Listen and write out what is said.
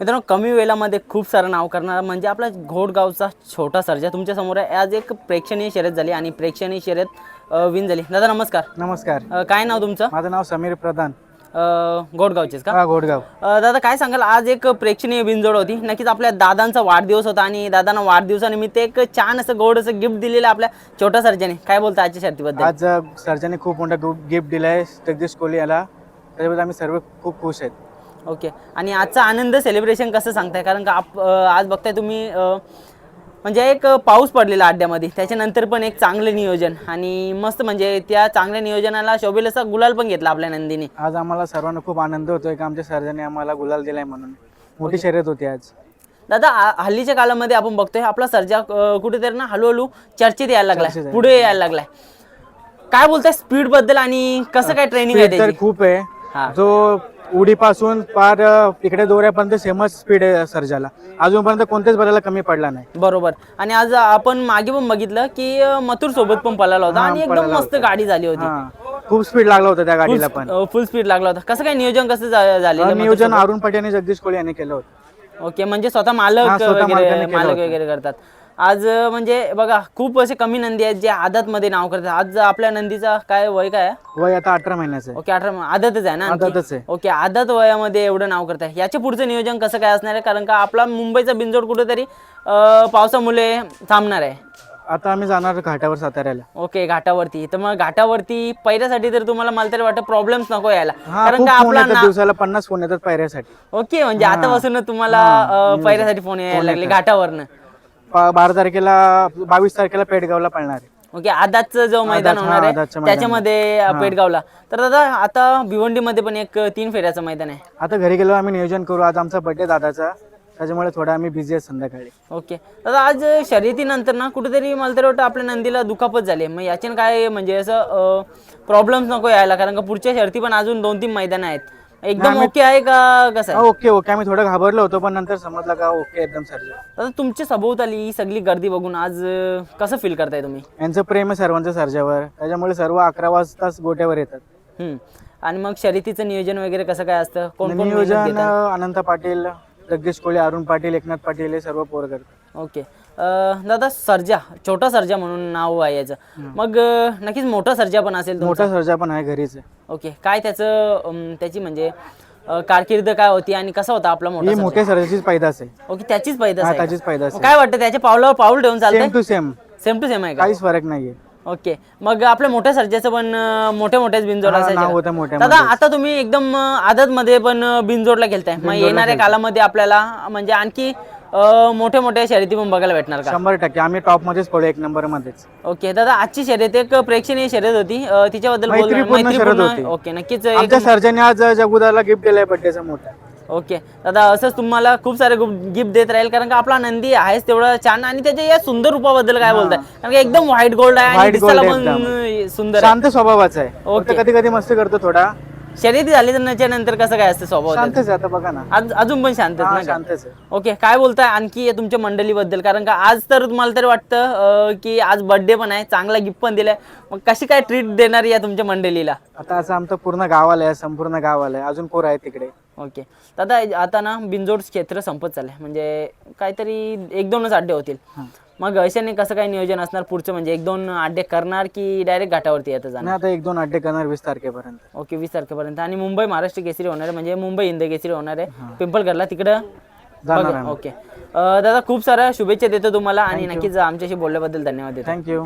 मित्रांनो कमी वेळामध्ये खूप सारं नाव करणारा म्हणजे आपला घोडगावचा छोटा सर्जा तुमच्यासमोर आहे. आज एक प्रेक्षणीय शर्यत झाली आणि प्रेक्षणीय शर्यत विन झाली. दादा नमस्कार. नमस्कार. अ, काय नाव तुमचं? माझं नाव समीर प्रधान. अ, घोडगावचेच का? हा घोडगाव. अ, दादा काय सांगाल? आज एक प्रेक्षणीय बिनजोड होती. नक्कीच आपल्या दादांचा वाढदिवस होता आणि दादांना वाढदिवसानिमित्त एक छान असं गोड असं गिफ्ट दिलेलं आपल्या छोट्या सर्जाने. काय बोलता आजच्या शर्तीबद्दल आज अ, सर्जाने खूप मोठा गिफ्ट दिलाय. जगदीश कोहली याला. त्याच्याबद्दल आम्ही सर्व खूप खुश आहेत. ओके. आणि आजचा आनंद सेलिब्रेशन कसं सांगताय? कारण का आप आज बघताय तुम्ही म्हणजे एक पाऊस पडलेला अड्ड्यामध्ये त्याच्यानंतर पण एक चांगलं नियोजन. आणि मस्त म्हणजे त्या चांगल्या नियोजनाला शोभेल असा गुलाल पण घेतला आपल्या नंदीने. आज आम्हाला सर्वांना खूप आनंद होतोय की आमच्या सर्जाने आम्हाला गुलाल दिलाय म्हणून. मोठी शर्यत होती आज. दादा हल्लीच्या काळामध्ये आपण बघतोय आपला सर्जा कुठेतरी ना हळूहळू चर्चेत यायला लागलाय. पुढे यायला लागलाय. काय बोलताय? स्पीडबद्दल आणि कसं काय ट्रेनिंग आहे खूप. आहे. जो उडीपासून पार इकडे दोऱ्यापर्यंत सेमच स्पीड आहे सर्जाला. अजूनपर्यंत कोणत्याच बदलाला कमी पडला नाही. बरोबर. आणि आज आपण मागे पण बघितलं की मथुर सोबत पण पळाला होता आणि एकदम मस्त गाडी झाली होती. खूप स्पीड लागला होता त्या गाडीला पण. फुल स्पीड लागला होता. कसं काय नियोजन कसं झा- झालेलं नियोजन अरुण पाटील आणि जगदीश कोहली यांनी केलं होतं. ओके म्हणजे स्वतः मालक हा, स्वतः वगैरे मालकाने केलं मालक होतं. वगैरे करतात. आज म्हणजे बघा खूप असे कमी नंदी आहेत जे आदत मध्ये नाव करतात. आज आपल्या नंदीचा काय वय काय? आहे? वय आता अठरा महिन्याचं आहे. ओके अठरा आदतच आहे ना आणखी? आदतच आहे. ओके आदत वयामध्ये एवढं नाव करताय. याच्या पुढचं नियोजन कसं काय असणार आहे? कारण का आपला मुंबईचा बिंजोड कुठेतरी अं, पावसामुळे थांबणार आहे. आता आम्ही जाणार घाटावर साताऱ्याला. ओके घाटावरती. तर मग घाटावरती पहिल्यासाठी तर तुम्हाला मला तरी वाटतं प्रॉब्लेम्स नको यायला. हा कारण खूप का फोन आपला येतात ना- दिवसाला पन्नास फोन येतात पायऱ्यासाठी ओके म्हणजे आतापासून तुम्हाला अं, पहिल्यासाठी फोन यायला लागले घाटावरनं. पा- बारा तारखेला बावीस तारखेला पेडगावला पळणार आहे. ओके आदाचं जो मैदान होणार आहे मैदान. त्याच्यामध्ये अ, पेडगावला. तर दादा आता भिवंडीमध्ये पण एक अ, तीन फेऱ्याचं मैदान आहे. आता घरी गेलो आम्ही नियोजन करू. आज आमचा बर्थडे दादाचा. त्याच्यामुळे थोडा आम्ही बिझी आहे संध्याकाळी. ओके. दादा आज शर्यतीनंतर ना कुठेतरी मला तरी वाटतं आपल्या नंदीला दुखापत झाली मग याच्यानं काय म्हणजे असं प्रॉब्लेम्स नको यायला. कारण का पुढच्या शर्ती पण अजून दोन तीन मैदान आहेत. एकदम ओके आहे का? कसं आहे? Okay okay. आम्ही थोडं घाबरलो होतो पण नंतर समजलं का ओके एकदम सर्व दादा तुमच्या सभोवताली ही सगळी गर्दी बघून आज अ, कसं फील करताय तुम्ही? यांचं प्रेम आहे सर्वांचं सर्जावर. त्याच्यामुळे सर्व अकरा वाजताच गोट्यावर येतात. हम्म. आणि मग शर्यतीचं नियोजन वगैरे कसं काय असतं? कोण कोण नियोजन? अनंत पाटील जगदीश कोहली अरुण पाटील एकनाथ पाटील हे सर्व पोर करतात. ओके. अं, दादा सर्जा. छोटा सर्जा म्हणून नाव आहे याचं. मग अं, नक्कीच मोठा सर्जा पण असेल मोठा सर्जा पण आहे घरीच. आहे ओके. काय त्याचं अं, त्याची म्हणजे अं, कारकीर्द काय होती आणि कसा होता आपला मोठा ही सर्जा? मोठ्या सर्जाचीच पैदास आहे. ओके त्याचीच पैदास हा आहे का? त्याचीच पैदास मग आहे. काय वाटतं त्याच्या पावलावर पाऊल ठेवून चालतंय? Same to same same to same आहे का? काहीच फरक नाहीये. ओके. मग आपल्या मोठ्या सर्जाचं पण अं, मोठ्या मोठ्याच बिनजोड हा, नाव असायचे होतं दादा आता तुम्ही एकदम आदत मध्ये पण अं, बिनजोडला खेळताय मग येणाऱ्या कालामध्ये आपल्याला म्हणजे आणखी मोठ्या मोठ्या शर्यती पण बघायला भेटणार का? शंभर टक्के. आम्ही टॉप मध्येच पडू एक नंबर मध्येच ओके दादा आजची शर्यत एक प्रेक्षणीय शर्यत होती. अं, तिच्याबद्दल बोल- मैत्रीपूर्ण शर्यत होती. ओके नक्कीच एक- आमच्या सर्जाने आज जगुदाला गिफ्ट दिलाय बर्थडेचा मोठा. ओके दादा असंच तुम्हाला खूप सारे गिफ्ट देत राहील कारण का आपला नंदी आहेच तेवढं छान आणि त्याच्या या सुंदर रूपाबद्दल काय बोलताय? कारण का एकदम व्हाईट गोल्ड आहे आणि White gold दिसायला एकदम. पण सुंदर आहे. शांत स्वभावाचा आहे. ओके. कधी कधी मस्ती करतो थोडा. शर्यती झाली तर नंतर कसं काय असतं स्वभाव? त्याचा? शांतच आहे आता बघा ना. आज अजून पण शांत हा, ना का? शांतच आहे. ओके काय बोलताय आणखी तुमच्या मंडळीबद्दल? कारण का आज तर तुम्हाला तरी वाटतं अं, की आज बर्थडे पण आहे चांगला गिफ्ट पण दिलाय. मग कशी काय ट्रीट देणार या तुमच्या मंडळीला? आता असं आमचं पूर्ण गाव आलंय संपूर्ण गाव आलंय. अजून पोर आहे तिकडे. ओके. दादा आता ना बिनजोड क्षेत्र संपत चाललंय. म्हणजे काहीतरी एक दोनच अड्डे होतील. मग अशाने कसं काय नियोजन असणार पुढचं? म्हणजे एक दोन अड्डे करणार की डायरेक्ट घाटावरती येतं जाणार? आणि आता एक दोन अड्डे करणार वीस तारखेपर्यंत. ओके वीस तारखेपर्यंत. आणि मुंबई महाराष्ट्र केसरी होणार आहे. म्हणजे मुंबई हिंद केसरी होणार आहे. पिंपलगडला तिकडं? जाणार बघा, आम्ही. ओके. अं, दादा खूप साऱ्या शुभेच्छा देतो तुम्हाला आणि नक्कीच आमच्याशी बोलल्याबद्दल धन्यवाद देतो. थँक्यू